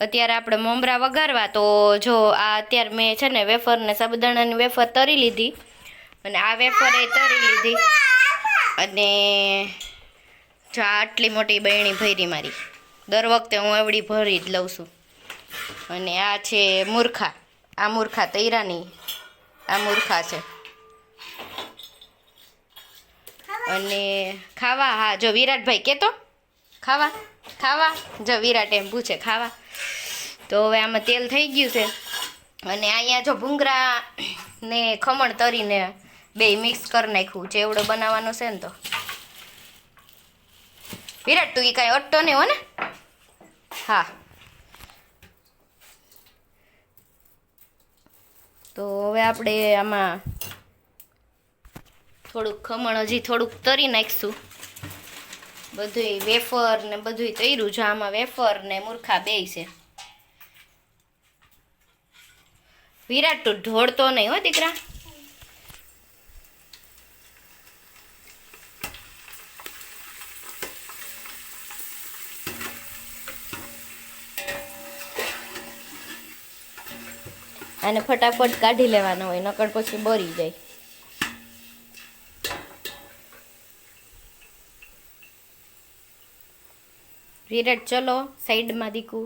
અત્યારે આપણે મમરા વઘારવા, તો જો આ અત્યારે મેં છે ને વેફરને સાબુદાણાની વેફર તરી લીધી. અને આ વેફર એ તરી લીધી. અને જો આટલી મોટી બહેણી ભરી મારી. દર વખતે હું એવડી ભરી જ લઉં છું. અને આ છે મૂર્ખા. આ મૂર્ખા તૈરાની. આ મૂર્ખા છે. અને ખાવા, હા, જો વિરાટભાઈ કહેતો ખાવા? ખાવા? જો વિરાટ એમ પૂછે, ખાવા? તો હવે આમાં તેલ થઈ ગયું છે. અને અહીંયા જો ભૂંગરા ને ખમણ તરીને બે મિક્સ કરી નાખ્યું, ચેવડો બનાવવાનો છે ને તો. વિરાટ, તું એ કાંઈ અટ્ટો નહીં હો ને? હા. તો હવે આપણે આમાં થોડુંક ખમણ હજી થોડુંક તરી નાખીશું. બધુંય વેફર ને બધુંય તર્યું છે, આમાં વેફર ને મૂર્ખા બેય છે. વિરાટ તું ઢોળતો નહીં હો, દીકરા. અને ફટાફટ કાઢી લેવાનો હોય નકળ પછી બરી જાય. વિરાટ, ચલો, સાઈડમાં દીકુ.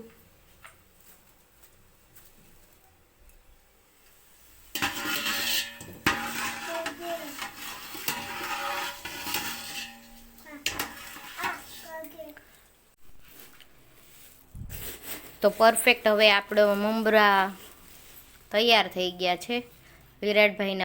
તો પરફેક્ટ હવે આપણો મમરા તૈયાર થઈ ગયા છે. વિરાટભાઈને